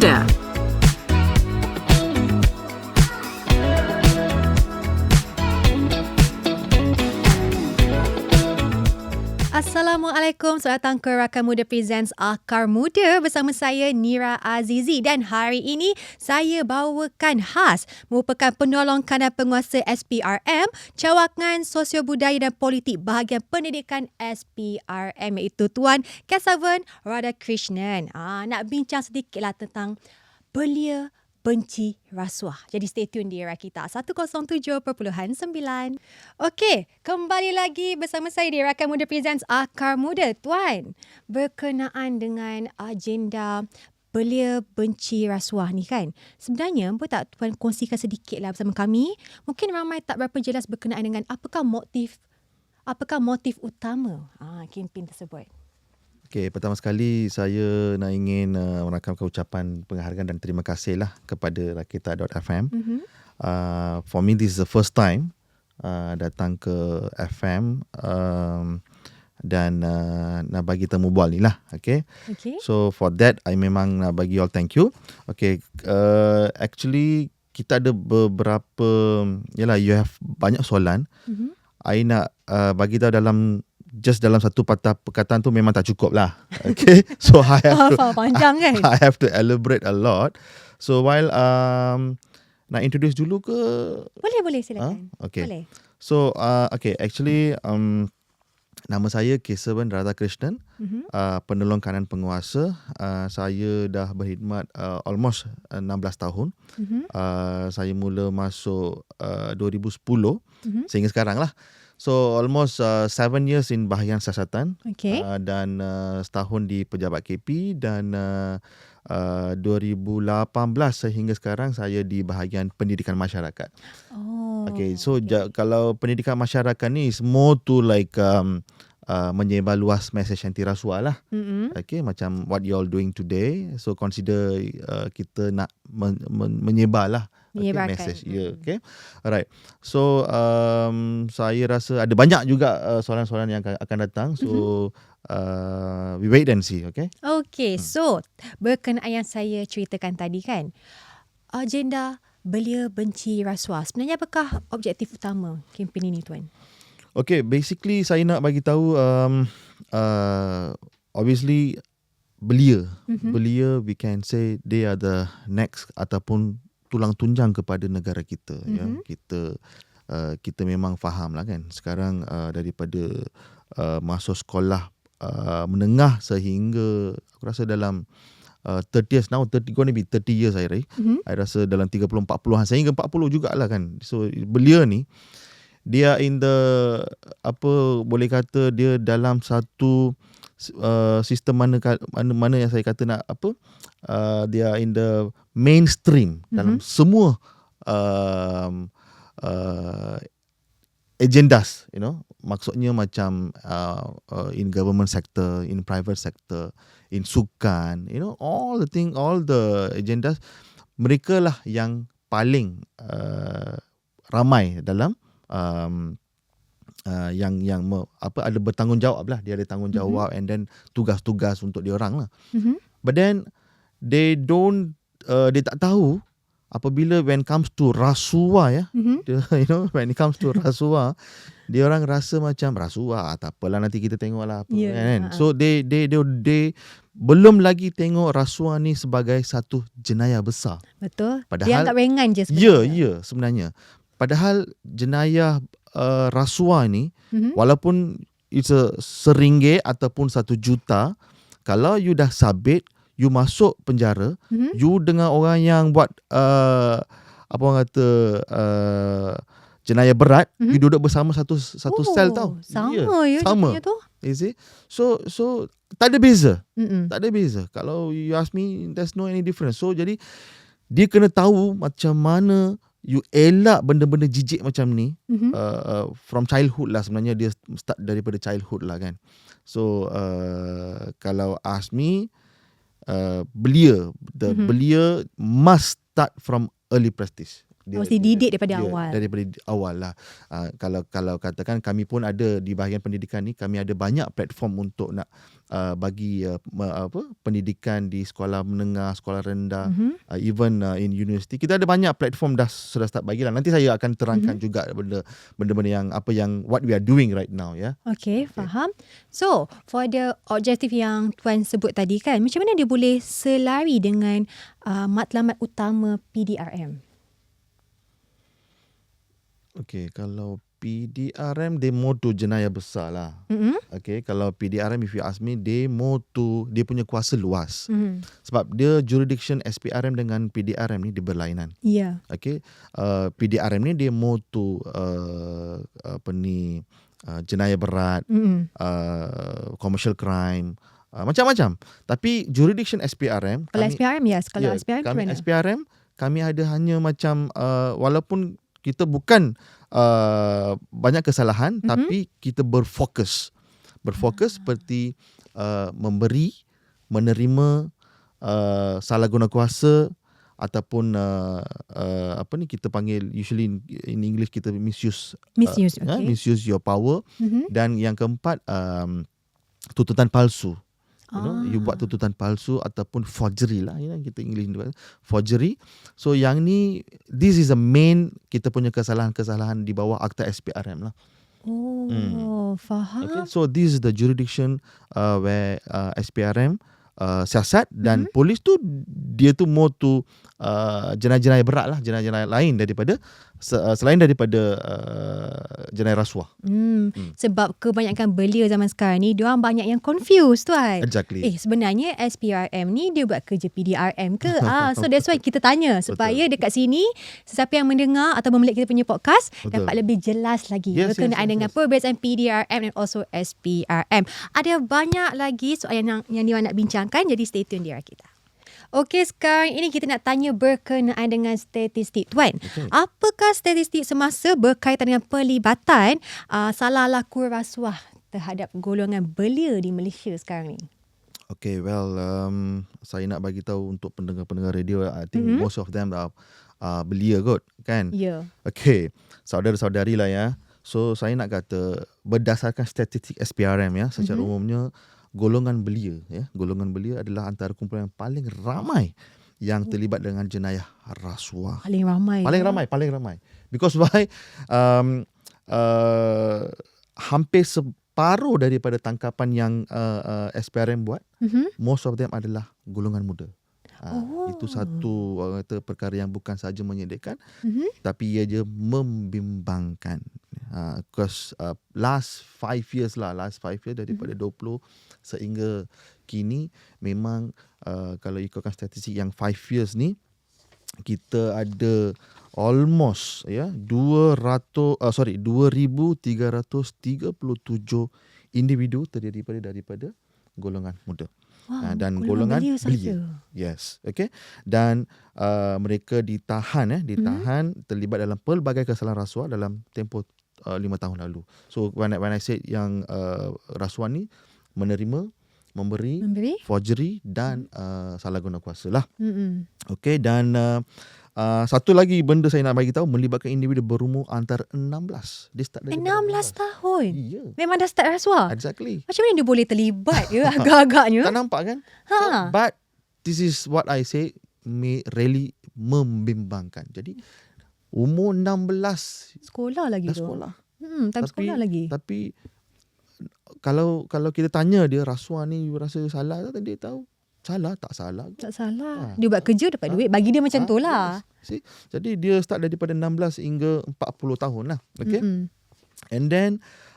Muda. Assalamualaikum, selamat datang ke Rakan Muda Presents Akar Muda bersama saya Nira Azizi dan hari ini saya bawakan khas merupakan penolong kanan penguasa SPRM Cawangan Sosio Budaya dan Politik Bahagian Pendidikan SPRM iaitu Tuan Kesavan Radhakrishnan. Ah, nak bincang sedikitlah tentang belia benci rasuah. Jadi stay tune di era kita 107.9. Okey, kembali lagi bersama saya di Rakan Muda Presents Akar Muda. Tuan, berkenaan dengan agenda belia benci rasuah ni kan. Sebenarnya, boleh tak Tuan kongsikan sedikit lah bersama kami? Mungkin ramai tak berapa jelas berkenaan dengan apakah motif apakah motif utama ah, kempen tersebut. Okay, pertama sekali saya nak ingin uh, merakamkan ucapan penghargaan dan terima kasih lah kepada Rakita.fm. Mm-hmm. Uh, for me, this is the first time uh, datang ke FM um, dan uh, nak bagi temu bual ni lah. Okay? Okay. So for that, I memang nak bagi all thank you. Okay, uh, actually kita ada beberapa, yalah you have banyak soalan. Mm-hmm. I nak uh, bagi tahu dalam just dalam satu patah perkataan tu memang tak cukup lah. Okay. So I have to, panjang kan? I, have to elaborate a lot. So while um, nak introduce dulu ke? Boleh, boleh silakan. Huh? Okay. Boleh. So uh, okay, actually um, nama saya Kesavan Radhakrishnan, mm-hmm. uh, penolong kanan penguasa. Uh, saya dah berkhidmat uh, almost 16 tahun. Mm-hmm. Uh, saya mula masuk uh, 2010 mm-hmm. sehingga sekarang lah. So almost uh, seven years in bahagian siasatan okay. uh, dan uh, setahun di pejabat KP dan uh, uh, 2018 sehingga sekarang saya di bahagian pendidikan masyarakat. Oh. Okay, so okay. Ja, kalau pendidikan masyarakat ni is more to like um, uh, menyebar luas mesej anti rasuah lah. Mm-hmm. Okay, macam what you all doing today. So consider uh, kita nak men- men- menyebar lah okay, message. Ya, yeah, okay. Alright. So um, saya rasa ada banyak juga uh, soalan-soalan yang akan datang. So mm-hmm. uh, we wait and see, okay? Okay, hmm. so berkenaan yang saya ceritakan tadi kan, agenda belia benci rasuah. Sebenarnya apakah objektif utama kempen ini tuan? Okay, basically saya nak bagi tahu um, uh, obviously belia. Mm-hmm. Belia we can say they are the next ataupun tulang tunjang kepada negara kita mm-hmm. ya kita uh, kita memang faham lah kan sekarang uh, daripada uh, masuk sekolah uh, menengah sehingga aku rasa dalam uh, 30 years now 30 going to be 30 years saya mm-hmm. I rasa dalam 30 40-an sehingga 40 jugalah kan so belia ni dia in the apa boleh kata dia dalam satu uh, sistem mana mana mana yang saya kata nak apa uh, dia in the mainstream mm-hmm. dalam semua um, uh, agendas you know maksudnya macam uh, uh, in government sector in private sector in sukan you know all the thing all the agendas mereka lah yang paling uh, ramai dalam um, uh, yang yang me, apa ada bertanggungjawab lah dia ada tanggungjawab mm-hmm. and then tugas-tugas untuk dia orang lah mm-hmm. but then they don't uh, dia tak tahu apabila when comes to rasuah ya mm-hmm. you know when it comes to rasuah dia orang rasa macam rasuah tak apalah nanti kita tengoklah apa yeah. kan uh-huh. so they, they they they belum lagi tengok rasuah ni sebagai satu jenayah besar betul padahal dia anggap ringan je sebenarnya ya ya sebenarnya padahal jenayah uh, rasuah ni mm-hmm. walaupun it's a seringgit ataupun satu juta kalau you dah sabit you masuk penjara, mm-hmm. you dengan orang yang buat uh, apa orang kata uh, jenayah berat, mm-hmm. you duduk bersama satu satu oh, sel tau. Sama yeah, ya sama. tu. You see? So so tak ada beza. Mm-mm. Tak ada beza. Kalau you ask me there's no any difference. So jadi dia kena tahu macam mana you elak benda-benda jijik macam ni mm-hmm. uh, uh, from childhood lah sebenarnya dia start daripada childhood lah kan. So uh, kalau ask me uh, belia the mm-hmm. belia must start from early practice Mesti didik daripada dia, awal. Daripada awal lah. Uh, kalau kalau katakan kami pun ada di bahagian pendidikan ni kami ada banyak platform untuk nak uh, bagi uh, apa pendidikan di sekolah menengah, sekolah rendah, Mhm. uh, even uh, in university. Kita ada banyak platform dah sudah start bagi lah. Nanti saya akan terangkan Mhm. juga benda benda-benda yang apa yang what we are doing right now ya. Okay, faham. So, for the objektif yang Tuan sebut tadi kan, macam mana dia boleh selari dengan uh, matlamat utama PDRM? Okay, kalau PDRM more to jenayah besar lah. Mm-hmm. Okay, kalau PDRM if you ask me, more to dia punya kuasa luas. Mm-hmm. Sebab dia jurisdiction SPRM dengan PDRM ni dia berlainan. Ya. Okay, uh, PDRM ni more to uh, apa ni uh, jenayah berat, Mm-hmm. uh, commercial crime, uh, macam-macam. Tapi jurisdiction SPRM Kalau kami- SPRM, yes. Kalau Ya, SPRM kami? SPRM kami ada hanya macam uh, walaupun kita bukan uh, banyak kesalahan Mhm. mm-hmm. tapi kita berfokus berfokus Ah. seperti uh, memberi menerima uh, salah guna kuasa ataupun uh, uh, apa ni kita panggil usually in, in English kita misuse Misuse, uh, okay. misuse your power mm-hmm. dan yang keempat um, tuntutan palsu you know you Ah. buat tuntutan palsu ataupun forgery lah you know kita English forgery so yang ni this is the main kita punya kesalahan-kesalahan di bawah akta SPRM lah Oh, faham. okay so this is the jurisdiction uh, where uh, SPRM uh, siasat dan Mhm. polis tu dia tu more to uh, jenayah-jenayah berat lah jenayah-jenayah lain daripada selain daripada uh, jenayah rasuah Hmm, Hmm. sebab kebanyakan belia zaman sekarang ni, diorang banyak yang confused tuan. exactly Eh sebenarnya SPRM ni dia buat kerja PDRM ke? ah, so that's why kita tanya supaya dekat sini sesiapa yang mendengar atau memilih kita punya podcast Betul. dapat lebih jelas lagi Yes, berkenaan yes, yes, dengan yes. perbezaan PDRM dan also SPRM. Ada banyak lagi soalan yang yang diorang nak bincangkan jadi stay tune di kita. Okey, sekarang ini kita nak tanya berkenaan dengan statistik. Tuan, Okey. apakah statistik semasa berkaitan dengan pelibatan uh, salah laku rasuah terhadap golongan belia di Malaysia sekarang ni? Okay, well, um, saya nak bagi tahu untuk pendengar-pendengar radio, I think Mhm. mm-hmm. most of them are uh, belia kot, kan? Ya. Okay, saudara-saudari lah ya. So, saya nak kata berdasarkan statistik SPRM ya, secara Mhm. mm-hmm. umumnya golongan belia ya, golongan belia adalah antara kumpulan yang paling ramai yang terlibat dengan jenayah rasuah. Paling ramai. Paling ya. ramai, paling ramai. Because why? Um, uh, hampir separuh daripada tangkapan yang uh, uh, SPRM buat Mhm. most of them adalah golongan muda. Ha, Oh. Itu satu orang kata perkara yang bukan saja menyedihkan Mhm. tapi ia je membimbangkan. Ha, because uh, last five years lah, last five years daripada Mhm. 20 sehingga kini memang uh, kalau ikutkan statistik yang five years ni kita ada almost ya 200 uh, sorry 2337 individu terdiri daripada daripada golongan muda. Ah, dan golongan belia sahaja. belia. Yes, okay. Dan uh, mereka ditahan eh, ditahan Mhm. terlibat dalam pelbagai kesalahan rasuah dalam tempoh uh, lima tahun lalu. So when I, when I said yang uh, rasuah ni menerima, memberi, Memberi? forgery dan uh, salah guna kuasa lah. Mm-mm. Okay dan uh, uh, satu lagi benda saya nak bagi tahu melibatkan individu berumur antara 16. Dia start dari 16 tahun. Ya. Memang dah start rasuah. Exactly. Macam mana dia boleh terlibat ya agak-agaknya? Tak nampak kan? Ha. So, but this is what I say may really membimbangkan. Jadi umur 16 Sekolah lagi dah tu. sekolah. Hmm, time Tapi- sekolah lagi. Tapi kalau kalau kita tanya dia rasuah ni you rasa salah tak dia tahu. Salah tak salah. Tak salah. Ha. Dia buat kerja dapat Ha. duit. Bagi dia macam Ah, tu lah. See? Jadi dia start daripada 16 hingga 40 tahun lah. Okay. Mm-mm. And then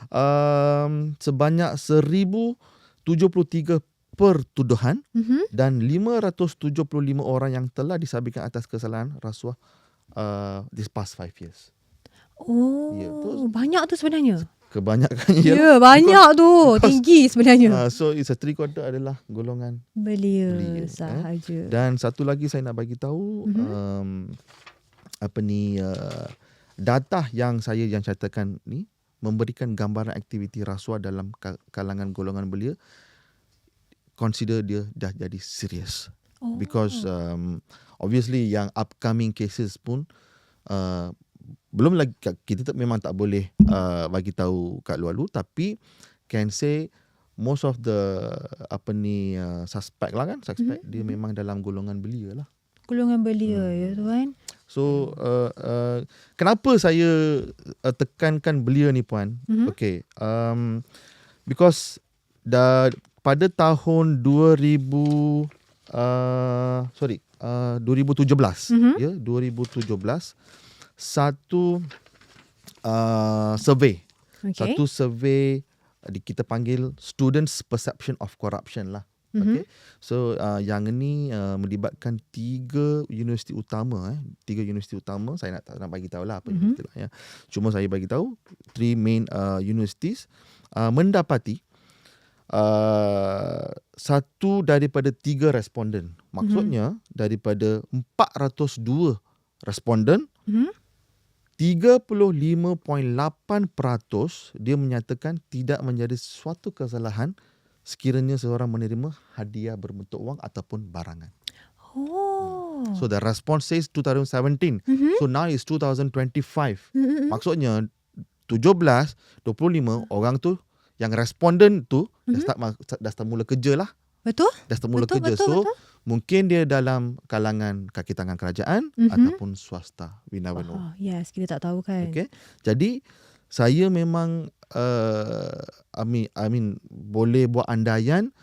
um, sebanyak 1073 pertuduhan Mhm. dan 575 orang yang telah disabitkan atas kesalahan rasuah uh, this past five years. Oh, Ya, tu- banyak tu sebenarnya. Kebanyakannya Ya, ialah- banyak tu. because- Tinggi sebenarnya. Uh, so it's a three quarter adalah golongan Belia, belia, eh. sahaja. dan satu lagi saya nak bagi tahu Mhm. um, apa ni uh, data yang saya yang catatkan ni memberikan gambaran aktiviti rasuah dalam ka- kalangan golongan belia consider dia dah jadi serius oh. because um, obviously yang upcoming cases pun uh, belum lagi kita tak, memang tak boleh uh, bagi tahu kat luar-luar tapi can say most of the apa ni uh, suspect lah kan suspect mm-hmm. dia memang dalam golongan belia lah Golongan belia hmm. ya tuan. So uh, uh, kenapa saya uh, tekankan belia ni puan? Mm-hmm. Okay. Um, because dah pada tahun 2000 uh, sorry uh, 2017 mm-hmm. ya 2017 satu uh, survey okay. satu survey uh, kita panggil students perception of corruption lah Mm-hmm. Okay. So uh, yang ini uh, melibatkan tiga universiti utama eh. Tiga universiti utama. Saya nak nak bagi tahu lah apa mm-hmm. universiti lah ya. Cuma saya bagi tahu three main uh, universities uh, mendapati uh, satu daripada tiga responden. Maksudnya mm-hmm. daripada 402 responden mm-hmm. 35.8% dia menyatakan tidak menjadi suatu kesalahan sekiranya seorang menerima hadiah berbentuk wang ataupun barangan. Oh. So the response says 2017. Mm-hmm. So now it's 2025. Mm-hmm. Maksudnya 17, 25 orang tu yang responden tu mm-hmm. dah start dah start mula kerja lah. Betul? Dah start mula betul, kerja. Betul, so betul. mungkin dia dalam kalangan kaki tangan kerajaan mm-hmm. ataupun swasta. We never know. Oh, yes, kita tak tahu kan. Okay. Jadi saya memang uh, I mean I mean boleh buat andaian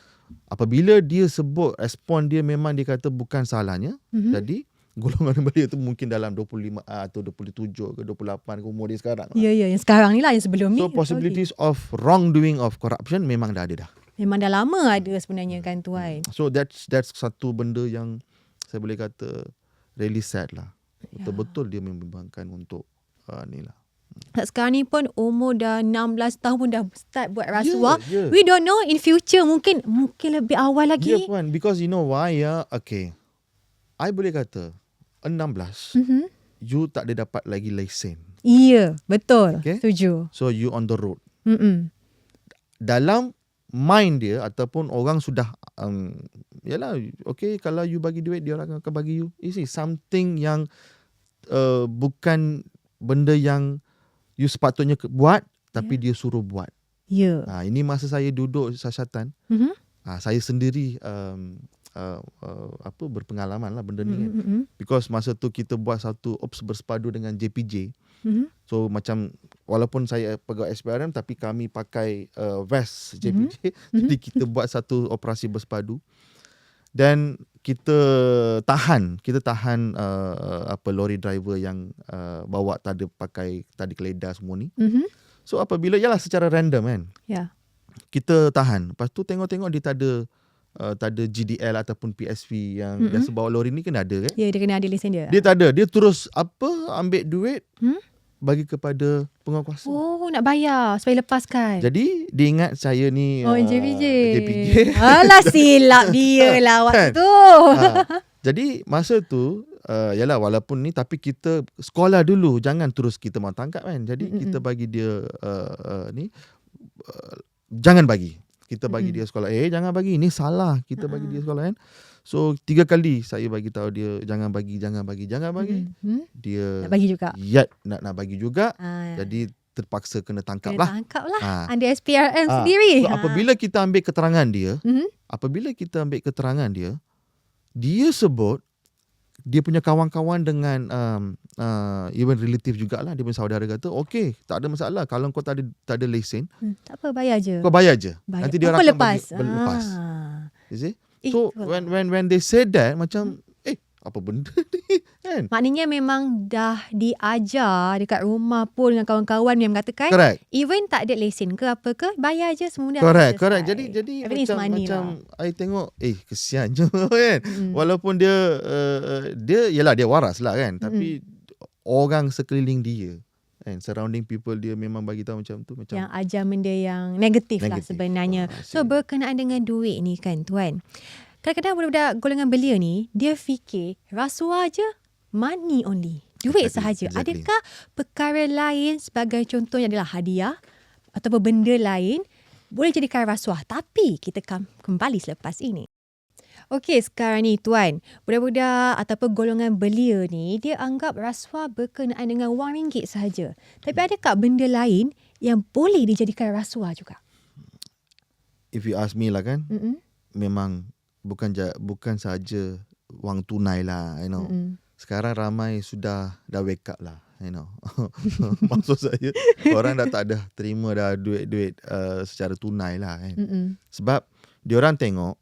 apabila dia sebut respon dia memang dia kata bukan salahnya mm-hmm. jadi golongan belia tu mungkin dalam 25 atau 27 ke 28 ke umur dia sekarang. Ya ya yang sekarang ni lah yang sebelum so, ni. So possibilities okay. of wrongdoing of corruption memang dah ada dah. Memang dah lama ada sebenarnya kan tuan. So that's that's satu benda yang saya boleh kata really sad lah. Ya. Betul-betul dia membimbangkan untuk uh, ni lah. Sekarang ni pun umur dah 16 tahun pun dah start buat rasuah. Yeah, yeah. We don't know in future mungkin mungkin lebih awal lagi. Yeah puan because you know why ya. Okay. I boleh kata 16 mm-hmm. you tak ada dapat lagi lesen. Iya, yeah, betul. Okay? Setuju. So you on the road. Mm-mm. Dalam mind dia ataupun orang sudah um, yalah okay kalau you bagi duit dia orang akan bagi you. You see something yang uh, bukan benda yang you sepatutnya buat tapi yeah. dia suruh buat. Ya. Yeah. Ha, ini masa saya duduk sasatan. Mm-hmm. Ha, saya sendiri um, uh, uh, apa berpengalaman lah benda ni kan. Mm-hmm. Because masa tu kita buat satu ops bersepadu dengan JPJ. Mm-hmm. So macam walaupun saya pegawai SPRM tapi kami pakai uh, vest JPJ. Mm-hmm. Jadi kita buat satu operasi bersepadu dan kita tahan kita tahan uh, apa lori driver yang uh, bawa tadi pakai tadi keledar semua ni mm-hmm. so apabila yalah secara random kan ya yeah. kita tahan lepas tu tengok-tengok dia tak ada uh, tak ada GDL ataupun PSV yang mm-hmm. biasa bawa lori ni kan ada kan ya yeah, dia kena ada lesen dia dia tak ada dia terus apa ambil duit hmm? bagi kepada penguasa. Oh, nak bayar supaya lepaskan. Jadi, dia ingat saya ni... Oh, uh, JPJ. JPJ. Alah, silap dia lah waktu kan? tu. Ha. Jadi, masa tu, uh, yalah walaupun ni, tapi kita sekolah dulu. Jangan terus kita mau tangkap kan. Jadi, Mm-mm. kita bagi dia uh, uh, ni, uh, jangan bagi. Kita bagi Mm-mm. dia sekolah. Eh, jangan bagi. Ini salah. Kita uh-huh. bagi dia sekolah kan. So tiga kali saya bagi tahu dia jangan bagi jangan bagi jangan bagi. Hmm. Dia nak bagi juga. Ya, nak nak bagi juga. Ha. Jadi terpaksa kena tangkap kena lah. Tangkap lah. Ha. Under SPRM ha. sendiri. So, ha. apabila kita ambil keterangan dia, hmm. apabila kita ambil keterangan dia, dia sebut dia punya kawan-kawan dengan um, uh, even relative jugalah dia punya saudara kata okey tak ada masalah. Kalau kau tak ada tak ada lesen hmm, tak apa bayar je. kau bayar je. Bayar. nanti dia akan lepas? bagi, lepas. Ah. you see? So eh, when when when they said that macam hmm. eh apa benda kan? Maknanya memang dah diajar dekat rumah pun dengan kawan-kawan yang mengatakan correct. even tak ada lesen ke apa ke bayar je semua dah. Correct, correct. Jadi jadi Everything macam macam lah. I tengok eh kesian je kan. Mm. Walaupun dia uh, dia yalah dia waras lah kan tapi mm. orang sekeliling dia and surrounding people dia memang bagi tahu macam tu macam yang ajar benda yang negatif, lah negatif. lah sebenarnya. Ah, so berkenaan dengan duit ni kan tuan. Kadang-kadang budak-budak golongan belia ni dia fikir rasuah je money only. Duit exactly, sahaja. Exactly. Adakah perkara lain sebagai contohnya adalah hadiah atau benda lain boleh jadikan rasuah tapi kita kembali selepas ini. Okey, sekarang ni tuan, budak-budak ataupun golongan belia ni, dia anggap rasuah berkenaan dengan wang ringgit sahaja. Tapi adakah benda lain yang boleh dijadikan rasuah juga? If you ask me lah kan, Mm-mm. memang bukan bukan saja wang tunai lah, you know. Mm-mm. Sekarang ramai sudah dah wake up lah, you know. Maksud saya, orang dah tak ada terima dah duit-duit uh, secara tunai lah kan. Mm-mm. Sebab diorang tengok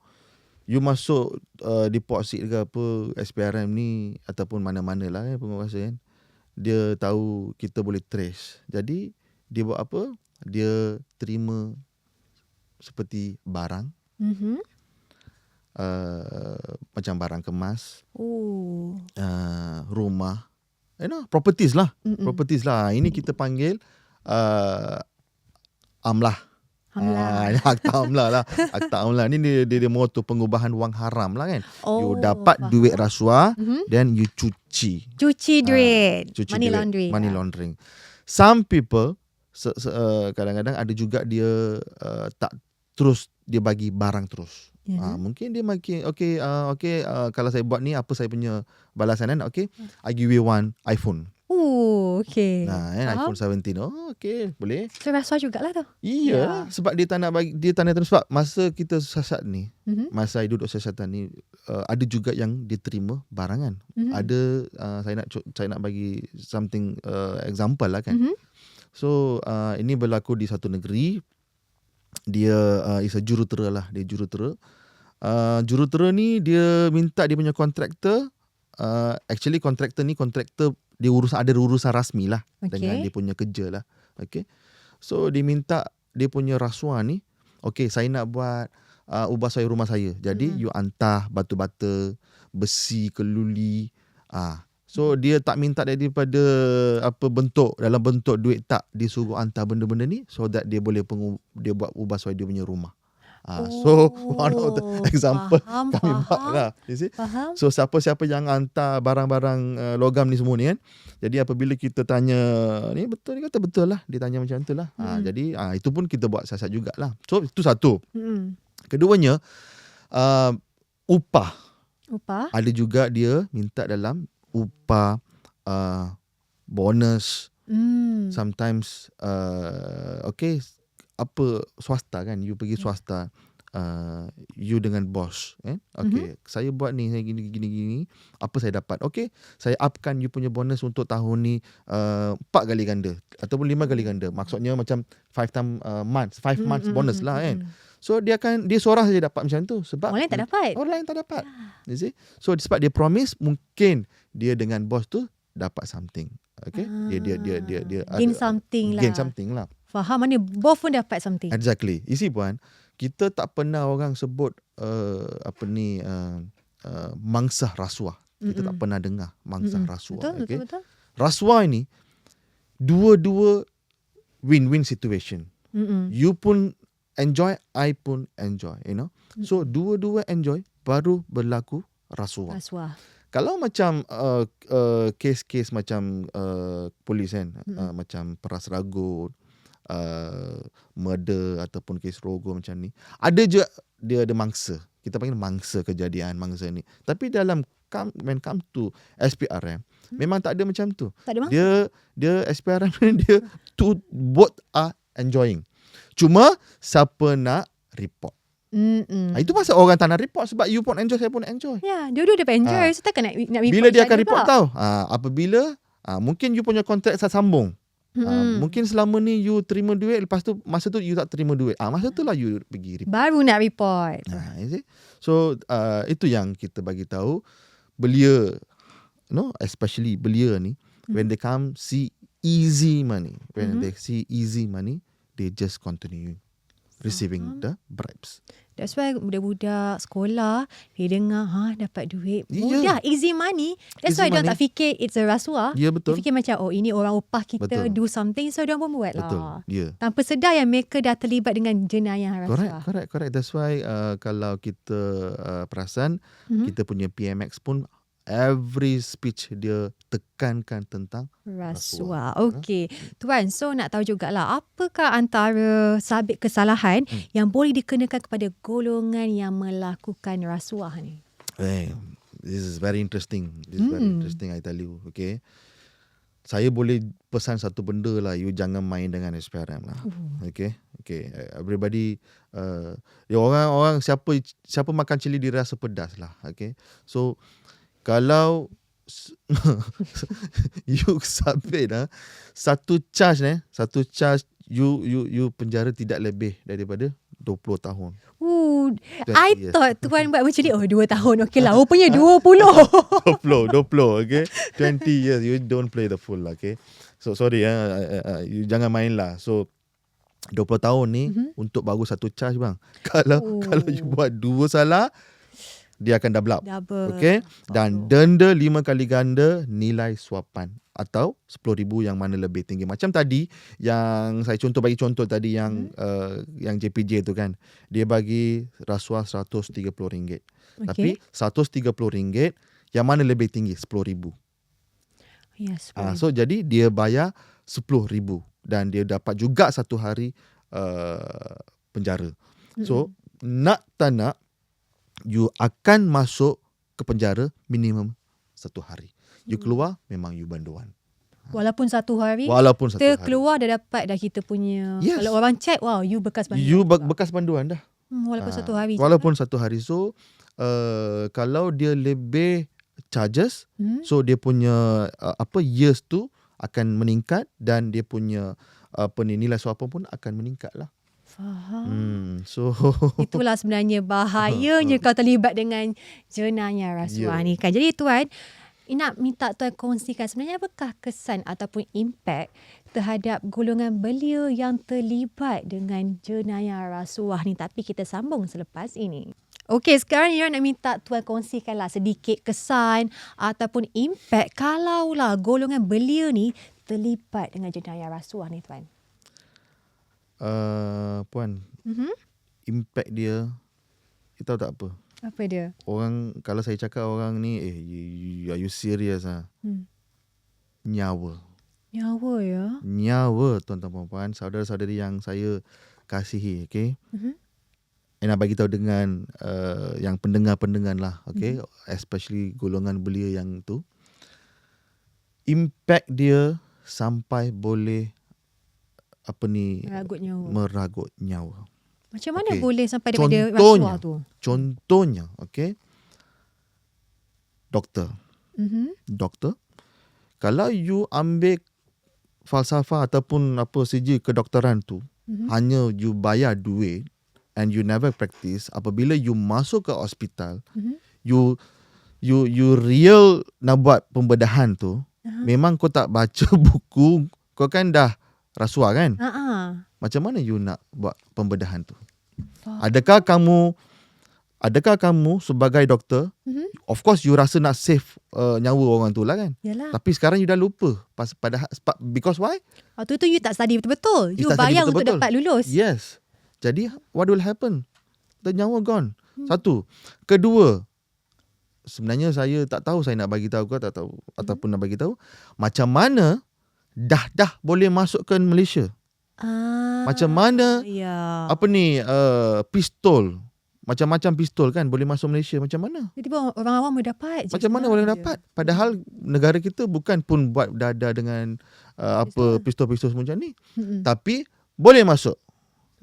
you masuk uh, deposit ke apa SPRM ni ataupun mana-mana lah kan penguasa kan. Dia tahu kita boleh trace. Jadi dia buat apa? Dia terima seperti barang Mhm. Uh, macam barang kemas, Oh. uh, rumah, you know, properties lah. Mm-mm. Properties lah. Ini kita panggil uh, amlah. Hamlah. Ah, akta amlah lah. Akta amlah ni dia, dia, dia motor pengubahan wang haram lah kan. Oh, you dapat faham. duit rasuah Mhm. then you cuci. Cuci duit. Ah, Cuci Money duit. laundering. Money ah. laundering. Some people se, se, uh, kadang-kadang ada juga dia uh, tak terus dia bagi barang terus. Ah, mungkin dia makin okay uh, okay uh, kalau saya buat ni apa saya punya balasan kan? Okay, I give you one iPhone. Oh, okey. Nah, kan, Faham. iPhone 17. Oh, okay, boleh. So rasuah jugalah tu. Iya, Ya. sebab dia tak nak bagi dia tak nak terus sebab masa kita sasat ni, Mhm. masa saya duduk siasatan ni uh, ada juga yang diterima barangan. Mhm. Ada uh, saya nak saya nak bagi something uh, example lah kan. Mhm. So uh, ini berlaku di satu negeri. Dia uh, is a jurutera lah, dia jurutera. Uh, jurutera ni dia minta dia punya kontraktor uh, actually kontraktor ni kontraktor dia urus ada urusan rasmi lah Okey. dengan dia punya kerja lah. Okay. So dia minta dia punya rasuah ni, okay saya nak buat uh, ubah saya rumah saya. Jadi Mm-mm. you hantar batu-bata, besi, keluli. Ah, so dia tak minta daripada apa bentuk dalam bentuk duit tak dia suruh hantar benda-benda ni so that dia boleh pengu, dia buat ubah suai dia punya rumah. Ah, so one of the Oh, example faham, kami buat lah. You see? Faham? So siapa-siapa yang hantar barang-barang uh, logam ni semua ni kan. Jadi apabila kita tanya ni betul ni kata betul lah. Dia tanya macam tu lah. Ha, Hmm. jadi ha, itu pun kita buat siasat jugalah. So itu satu. Mm-mm. Keduanya uh, upah. Upah. Ada juga dia minta dalam upah uh, bonus Hmm. sometimes uh, okay apa swasta kan you pergi swasta uh, you dengan bos eh okay mm-hmm. saya buat ni saya gini gini gini apa saya dapat okay saya upkan you punya bonus untuk tahun ni uh, empat kali ganda ataupun lima kali ganda maksudnya macam five time uh, months five Mm, months mm, bonus mm, lah kan mm. so dia akan dia seorang saja dapat macam tu sebab Orang lain tak dapat. orang lain tak dapat you see so sebab dia promise mungkin dia dengan bos tu dapat something okay dia dia dia dia dia Ah, Gain something lah. gain something lah Faham mana both pun dapat something. Exactly. You see puan, kita tak pernah orang sebut uh, apa ni uh, uh, mangsa rasuah. Kita Mm-mm. tak pernah dengar mangsa Mm-mm. rasuah. Betul, okay? betul, betul. Rasuah ini dua-dua win-win situation. Mm-mm. You pun enjoy, I pun enjoy, you know. So dua-dua enjoy baru berlaku rasuah. Rasuah. Kalau macam uh, uh, kes-kes macam uh, polis kan, uh, macam peras ragut, uh, murder ataupun kes rogo macam ni, ada je dia ada mangsa. Kita panggil mangsa kejadian mangsa ni. Tapi dalam come, when come to SPRM, Hmm. memang tak ada macam tu. Tak ada mangsa. Dia dia SPRM dia tu both are enjoying. Cuma siapa nak report. Mm-mm. Hmm. Itu pasal orang tak nak report sebab you pun enjoy saya pun enjoy. Ya, dua-dua dapat enjoy. Ah. So takkan nak, nak report Bila dia akan report tahu ha, Apabila ha, Mungkin you punya kontrak sambung ha, Mm-mm. Mungkin selama ni you terima duit Lepas tu Masa tu you tak terima duit ha, Masa tu lah you pergi report Baru nak report. ha, you see? So uh, Itu yang kita bagi tahu Belia no, Especially belia ni Hmm. When they come See easy money When Mhm. they see easy money They just continue Receiving Faham. the bribes That's why budak-budak sekolah dia dengar ha dapat duit Ya. mudah easy money. That's Easy why dia tak fikir it's a rasuah. Dia betul fikir macam oh ini orang upah kita Betul. do something so dia pun buat Betul lah. Ya Tanpa sedar yang mereka dah terlibat dengan jenayah rasuah. Correct, correct, correct. That's why uh, kalau kita uh, perasan, Mhm. kita punya PMX pun every speech dia tekankan tentang Rasuah. Rasuah. Okey. Tuan, so nak tahu jugalah apakah antara sabit kesalahan Hmm. yang boleh dikenakan kepada golongan yang melakukan rasuah ni? Eh, this is very interesting. This is very Hmm. interesting I tell you. Okay. Saya boleh pesan satu benda lah. You jangan main dengan SPRM lah. Okay. Okay. Everybody. Uh, ya orang orang siapa siapa makan cili dia rasa pedas lah. Okay. So kalau you submit ah satu charge eh satu charge you you you penjara tidak lebih daripada 20 tahun. Ooh, 20 I years. thought tuan buat macam ni, oh dua tahun. Okey lah, rupanya 20. 20 20 okay 20 years you don't play the full lah okay so sorry ya uh, uh, you jangan main lah so 20 tahun ni Mhm. mm-hmm. untuk baru satu charge bang kalau Oh. oh. kalau you buat dua salah dia akan double up Double. okay dan denda lima kali ganda nilai suapan atau 10,000 yang mana lebih tinggi macam tadi yang saya contoh bagi contoh tadi yang Mhm. uh, yang JPJ tu kan dia bagi rasuah RM130 Okey. tapi RM130 yang mana lebih tinggi? RM10,000. Yes. Ah, so jadi dia bayar RM10,000 dan dia dapat juga satu hari uh, penjara. So nak tak nak you akan masuk ke penjara minimum satu hari. You keluar memang you banduan. Walaupun satu hari, Walaupun satu kita hari. keluar dah dapat dah kita punya. Yes. Kalau orang check, wow, you bekas banduan. You be- bekas banduan dah. Hmm, walaupun Ah, satu hari. Walaupun satu hari. So uh, kalau dia lebih charges Hmm? So dia punya uh, apa years tu akan meningkat dan dia punya apa ni nilai suapan pun akan meningkat lah. Faham. Hmm. So Itulah sebenarnya bahayanya kau terlibat dengan jenayah rasuah Ya. ni kan. Jadi tuan, nak minta tuan kongsikan sebenarnya apakah kesan ataupun impact terhadap golongan belia yang terlibat dengan jenayah rasuah ni. Tapi kita sambung selepas ini. Okey, sekarang Ira nak minta tuan kongsikanlah sedikit kesan ataupun impact kalaulah golongan belia ni terlibat dengan jenayah rasuah ni tuan. Uh, puan Mhm. impact dia kita tahu tak apa. Apa dia? Orang kalau saya cakap orang ni eh you, you, are you serious ah? Hmm. Nyawa. Nyawa ya. Nyawa tuan-tuan puan saudara-saudari yang saya kasihi, okay? Mhm. And nak bagi tahu dengan uh, yang pendengar-pendengar lah, okay? Mm-hmm. Especially golongan belia yang tu. Impact dia sampai boleh apa ni Meragut nyawa. meragut nyawa. Macam mana Okey. boleh sampai daripada Contohnya. tu? Contohnya, okay? Doktor. Mhm. Doktor. Kalau you ambil falsafah ataupun apa saja kedokteran tu, Mhm. hanya you bayar duit and you never practice, apabila you masuk ke hospital, Mhm. you you you real nak buat pembedahan tu, Aha. memang kau tak baca buku, kau kan dah rasuah kan? Ha ah. Macam mana you nak buat pembedahan tu? Faham. Adakah kamu adakah kamu sebagai doktor, Mhm. of course you rasa nak save uh, nyawa orang tu lah kan? Yalah. Tapi sekarang you dah lupa pas pada pa- because why? Waktu tu you tak study betul-betul. You You, bayar untuk dapat lulus. Yes. Jadi what will happen? The nyawa gone. Hmm. Satu. Kedua, sebenarnya saya tak tahu saya nak bagi tahu ke tak tahu Hmm. ataupun nak bagi tahu macam mana dah dah boleh masuk ke Malaysia. Ah. Macam mana Ya. Apa ni uh, pistol macam-macam pistol kan boleh masuk Malaysia macam mana? Jadi orang awam boleh dapat. Macam mana boleh dapat? Padahal negara kita bukan pun buat dada dengan uh, apa pistol-pistol macam ni. Mm-mm. Tapi boleh masuk.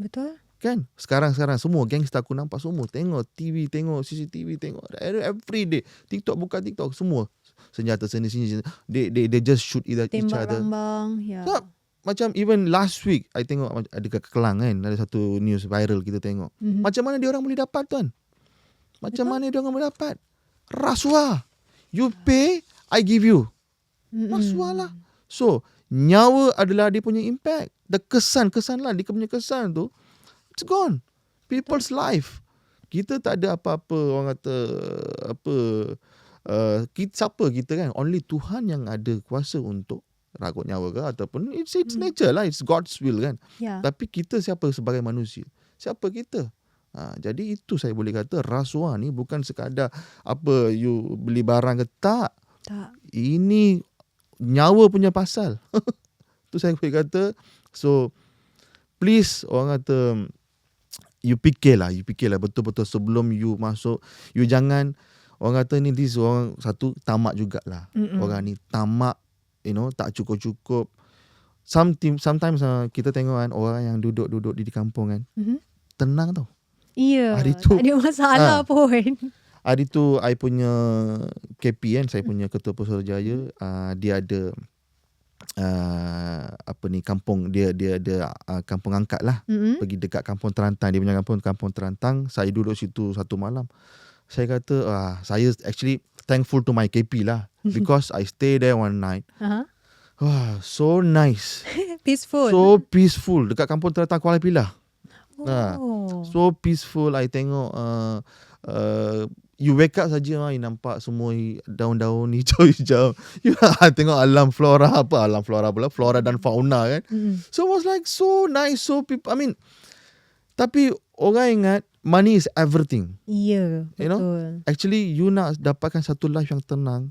Betul? Kan? Sekarang-sekarang semua gangster aku nampak semua tengok TV, tengok CCTV, tengok every day. TikTok buka TikTok semua senjata sini-sini. They, they, they just shoot either each Tembak other. rambang. Ya. Tak. Macam even last week I tengok ada kat Kelang kan ada satu news viral kita tengok. Mhm. Macam mana dia orang boleh dapat tuan? Macam Betul. mana dia orang boleh dapat? Rasuah. You pay, I give you. Mm-mm. Rasuah lah. So, nyawa adalah dia punya impact. The kesan-kesan lah. Dia punya kesan tu, it's gone. People's life. Kita tak ada apa-apa, orang kata, apa, uh, kita, siapa kita kan? Only Tuhan yang ada kuasa untuk ragut nyawa ke ataupun it's it's Hmm. nature lah it's God's will kan Ya. tapi kita siapa sebagai manusia siapa kita Ha, jadi itu saya boleh kata rasuah ni bukan sekadar apa you beli barang ke tak. Tak. Ini nyawa punya pasal. tu saya boleh kata. So please orang kata you fikirlah, you fikirlah betul-betul sebelum you masuk. You jangan orang kata ni this orang satu tamak jugalah. Mm-mm. Orang ni tamak you know tak cukup-cukup. Some team, sometimes uh, kita tengok kan orang yang duduk-duduk di, di kampung kan Mhm. tenang tau. Ya, Hari tu- tak ada masalah Ah. pun. Hari tu I punya KP kan, saya punya ketua Putrajaya, uh, dia ada uh, apa ni kampung dia dia ada uh, kampung angkat lah. Mm-mm. Pergi dekat kampung Terantang, dia punya kampung kampung Terantang. Saya duduk situ satu malam. Saya kata ah saya actually thankful to my KP lah because I stay there one night. Aha. Wah, so nice. Peaceful. So peaceful dekat kampung Terantang Kuala Pilah. ah, oh. So peaceful I tengok uh, uh, You wake up saja ah, You nampak semua daun-daun hijau-hijau you, Tengok alam flora Apa alam flora pula Flora dan fauna kan Mm-mm. So it was like so nice So people I mean Tapi orang ingat Money is everything Ya, You know? betul. Actually you nak dapatkan satu life yang tenang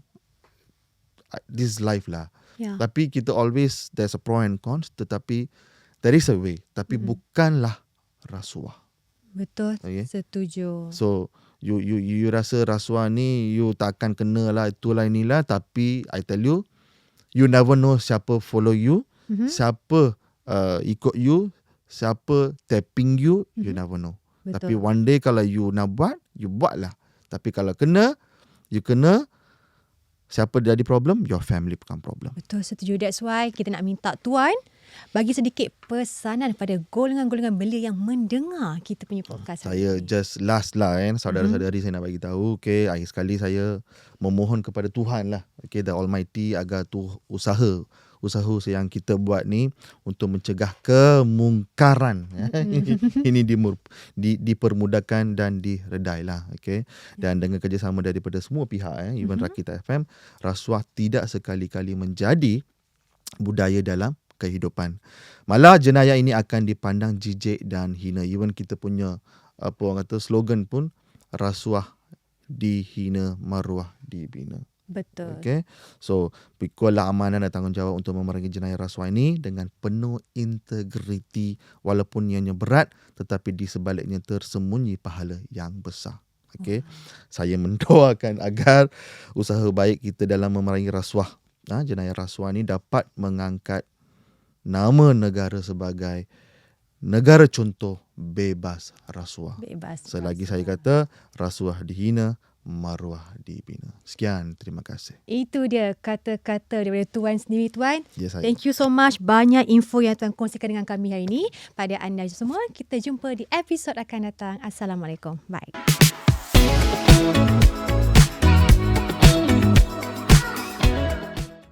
uh, This life lah Ya. Tapi kita always There's a pro and cons Tetapi There is a way Tapi Mm-mm. bukanlah Rasuah Betul. Okay. Setuju. So you you you rasa rasuah ni you takkan kena lah itulah inilah tapi I tell you you never know siapa follow you, Mhm. siapa uh, ikut you, siapa tapping you, you Mhm. never know. Betul. Tapi one day kalau you nak buat, you buat lah. Tapi kalau kena, you kena siapa jadi problem, your family bukan problem. Betul, setuju. That's why kita nak minta Tuan bagi sedikit pesanan pada golongan-golongan belia yang mendengar kita punya podcast. hari Saya ini. just last lah kan saudara-saudari saya nak bagi tahu okay akhir sekali saya memohon kepada Tuhan lah okay the almighty agar tu usaha usaha yang kita buat ni untuk mencegah kemungkaran ya. ini dimur, di, dipermudahkan dan diredai lah okay dan dengan kerjasama daripada semua pihak eh even Mhm. Rakita FM rasuah tidak sekali-kali menjadi budaya dalam kehidupan. Malah jenayah ini akan dipandang jijik dan hina. Even kita punya apa orang kata slogan pun rasuah dihina, maruah dibina. Betul. Okay. So, pikulah amanah dan tanggungjawab untuk memerangi jenayah rasuah ini dengan penuh integriti walaupun ianya berat tetapi di sebaliknya tersembunyi pahala yang besar. Okay. Saya mendoakan agar usaha baik kita dalam memerangi rasuah, ha, jenayah rasuah ini dapat mengangkat nama negara sebagai negara contoh bebas rasuah. Bebas. Selagi saya kata rasuah dihina, maruah dibina. Sekian, terima kasih. Itu dia kata-kata daripada Tuan sendiri Tuan. Ya saya. Thank you so much. Banyak info yang Tuan kongsikan dengan kami hari ini. Pada anda semua, kita jumpa di episod akan datang. Assalamualaikum. Bye.